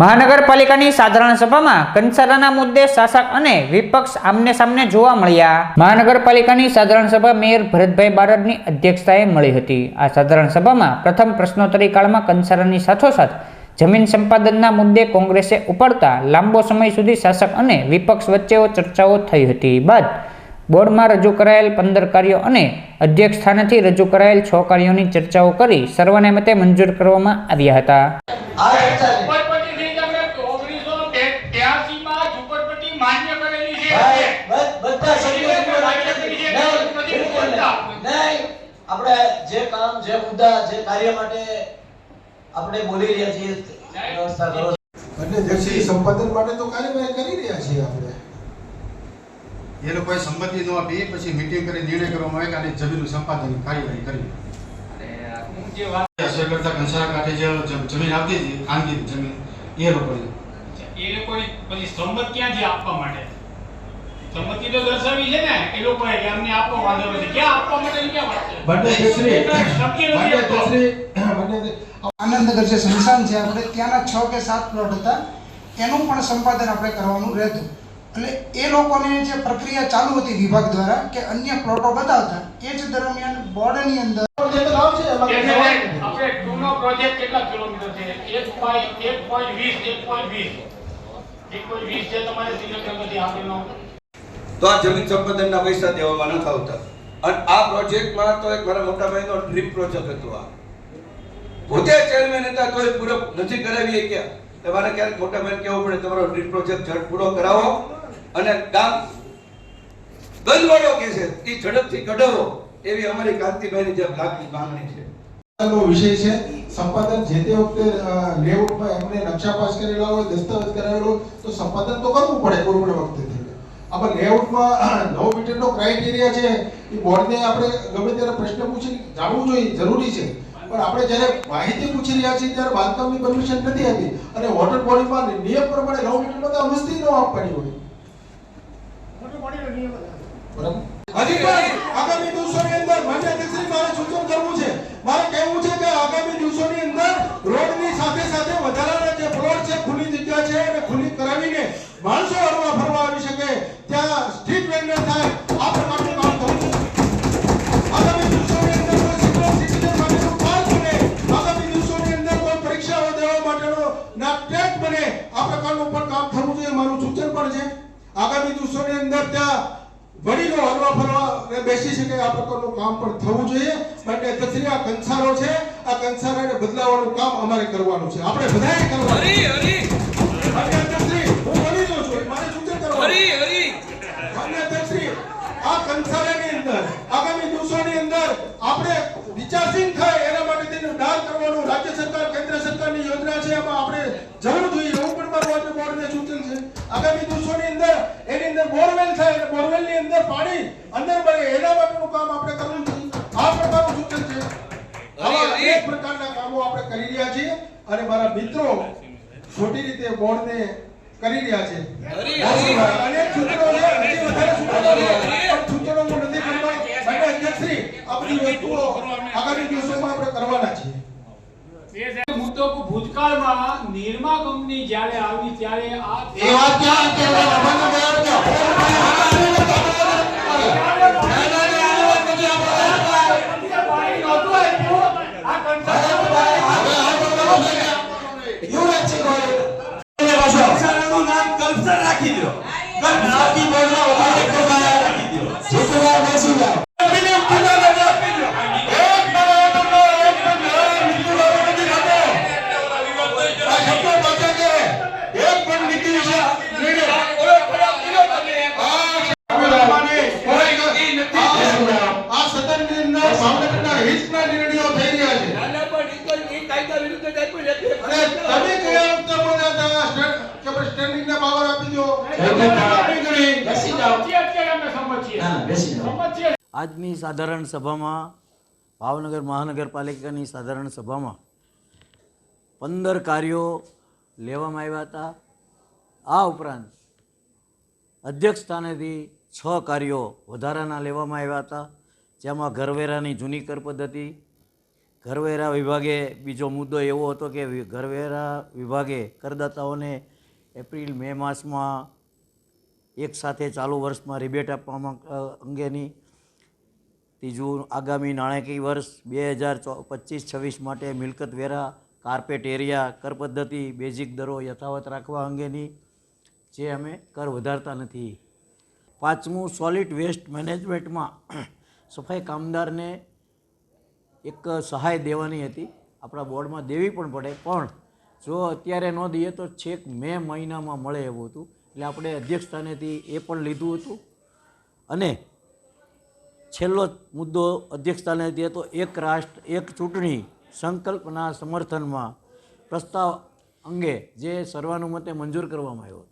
મહાનગરપાલિકાની સાધારણ સભામાં કંસારાના મુદ્દે શાસક અને વિપક્ષ આમને સામને જોવા મળ્યા. મહાનગરપાલિકાની સાધારણ સભા મેયર ભરતભાઈ બારડની અધ્યક્ષતાએ મળી હતી. આ સાધારણ સભામાં પ્રથમ પ્રશ્નોત્તરી કાળમાં કંસારાની સાથોસાથ જમીન સંપાદનના મુદ્દે કોંગ્રેસે ઉપાડતા લાંબો સમય સુધી શાસક અને વિપક્ષ વચ્ચેઓ ચર્ચાઓ થઈ હતી. બાદ બોર્ડમાં રજૂ કરાયેલ પંદર કાર્યો અને અધ્યક્ષ સ્થાનેથી રજૂ કરાયેલ છ કાર્યોની ચર્ચાઓ કરી સર્વાનુમતે મંજૂર કરવામાં આવ્યા હતા. જે કામ જે મુદ્દા જે કાર્ય માટે આપણે બોલી રહ્યા છીએ વ્યવસ્થા કરો. અને જેથી સંપાદન માટે તો કાર્યવાહી કરી રહ્યા છીએ આપણે. એ લોકોએ સંમતિ ન આપી પછી મીટિંગ કરી નિર્ણય કરવામાં આવે કે આની જમીનનું સંપાદન કાર્યવાહી કરી. અને જે વાત અસર કરતા કંસારા કાંઠે જે જમીન આવતી હતી ખાનગી જમીન એ લોકોની એ લોકોની પછી સંમત ક્યાં છે આપવા માટે? સંમતિ તો દર્શાવી છે ને એ લોકો કે અમને આપો વાંધો નથી. ક્યાં આપવા માટે ક્યાં વાત છે? આનંદનગર જે સ્મશાન છે આપણે ત્યાંના છ કે સાત પ્લોટ હતા એનું પણ સંપાદન આપણે કરવાનું રહેતું. એટલે એ લોકોને જે પ્રક્રિયા ચાલુ હતી વિભાગ દ્વારા કે અન્ય પ્લોટો બતાવતા એ જ દરમિયાન બોર્ડની અંદર આપણે ટૂનો પ્રોજેક્ટ કેટલા કિલોમીટર છે? એક પોઈન્ટ એક પોઈન્ટ વીસ એક પોઈન્ટ વીસ. એક પોઈન્ટ વીસ છે તમારે શ્રીનગરથી આગળનો તો આ જમીન સંપાદનના પૈસા દેવામાં નથી આવતા અને આ પ્રોજેક્ટમાં તો એક મારા મોટા ભાઈનો ડ્રીમ પ્રોજેક્ટ હતો આ. પોતે ચેરમેન હતા તોય પૂરો નથી કરાવી કે તમારે ક્યારેક મોટા ભાઈને કહેવું પડે, તમારો ડ્રીમ પ્રોજેક્ટ ઝડપ પૂરો કરાવો અને ગામ ગલવાડો કે છે એ ઝડપથી કઢાવો. એવી અમારી કાંતિભાઈની જેમ લાગણી માંગણી છે. વિષય છે, સંપાદન જે તે વખતે લેઆઉટમાં એમને નકશા પાસ કરેલા હોય, દસ્તાવેજ કરાવેલો તો સંપાદન તો કરવું પડે કોઈ પણ વખતે. આપણે લેઆઉટમાં નવ મીટરનો ક્રાઇટેરિયા છે. એ બોર્ડને આપણે ગમે ત્યારે પ્રશ્ન પૂછી જાણવું જોઈએ જરૂરી છે. પણ આપણે જ્યારે માહિતી પૂછી રહ્યા છીએ ત્યારે બાંધકામની પરમિશન નથી આપી. અને વોટર બોડીમાં નિયમ પ્રમાણે નવ મીટરમાં તો મસ્તી ન આપવાની હોય. બરાબર? ના ટેટ બને. આ પ્રકારનું પણ કામ થવું જોઈએ. મારું સૂચન પણ છે. આગામી દિવસોની અંદર ત્યાં વડીલો હરવા ફરવા બેસી શકે. આ પ્રકારનું કામ પણ થવું જોઈએ. માટે અધ્યક્ષશ્રી આ કંસારો છે. આ કંસારાને બદલાવવાનું કામ અમારે કરવાનું છે. આપણે બધાએ કરવાનું છે. માન્ય હું બોલી રહ્યો છું. મારે સૂચન કરવાનું માન્ય અધ્યક્ષશ્રી, આ કંસારાની અંદર આગામી દિવસોની અંદર આપણે વિચારશીલ થાય એના માટે તેનું દાન કરવાનું રાજ્ય સરકાર કેન્દ્ર સરકારની યોજના છે એમાં આપણે જવું જોઈએ. એવું પણ મારું આજે બોર્ડને સૂચન છે. આગામી દિવસોની અંદર એની અંદર બોરવેલ થાય અને બોરવેલની અંદર પાણી અંદર મળે એના માટેનું કામ આપણે કરવું જોઈએ. આ પ્રકારનું સૂચન છે. આવા અનેક પ્રકારના કામો આપણે કરી રહ્યા છીએ અને મારા મિત્રો ખોટી રીતે બોર્ડને કરી રહ્યા છે. અનેક સૂચનો છે હજી વધારે સૂચનો છે પણ સૂચનો અધ્યક્ષશ્રી આપણી વસ્તુઓ આગામી દિવસોમાં આપણે કરવાના છીએ મુદ્દો ભૂતકાળમાં નિરમા કંપની જ્યારે આવી ત્યારે આ એ ક્યાં કે પાણી નહોતું આપ્યું. આ કંસારા કંસારાનું નામ કલ્પસર રાખી દો વધારે હિતના નિર્ણયો થઈ રહ્યા છે. અને તમે ગયા વખતે બોલ્યા હતા? સ્ટેન્ડ- કે ભાઈ સ્ટેન્ડિંગને પાવર આપી દો. આપી ગણી. અત્યારે અમે સમજીએ. સમજીએ. આજની સાધારણ સભામાં ભાવનગર મહાનગરપાલિકાની સાધારણ સભામાં પંદર કાર્યો લેવામાં આવ્યા હતા. આ ઉપરાંત અધ્યક્ષ સ્થાનેથી છ કાર્યો વધારાના લેવામાં આવ્યા હતા. જેમાં ઘરવેરાની જૂની કર પદ્ધતિ ઘરવેરા વિભાગે બીજો મુદ્દો એવો હતો કે ઘરવેરા વિભાગે કરદાતાઓને એપ્રિલ, મે માસમાં એક સાથે ચાલુ વર્ષમાં રિબેટ આપવામાં અંગેની ત્રીજું આગામી નાણાકીય વર્ષ બે હજાર પચીસ, છવ્વીસ માટે મિલકત વેરા, કાર્પેટ એરિયા કર પદ્ધતિ બેઝિક દરો યથાવત રાખવા અંગેની, જે અમે કર વધારતા નથી. પાંચમું, સોલિડ વેસ્ટ મેનેજમેન્ટમાં સફાઈ કામદારને એક સહાય દેવાની હતી. આપણા બોર્ડમાં દેવી પણ પડે. પણ જો અત્યારે ન દઈએ તો છેક મે મહિનામાં મળે એવું હતું. એટલે આપણે અધ્યક્ષ સ્થાનેથી એ પણ લીધું હતું. અને છેલ્લો મુદ્દો અધ્યક્ષ સ્થાનેથી હતો. એક રાષ્ટ્ર, એક ચૂંટણી સંકલ્પના સમર્થનમાં પ્રસ્તાવ અંગે જે સર્વાનુમતે મંજૂર કરવામાં આવ્યો હતો.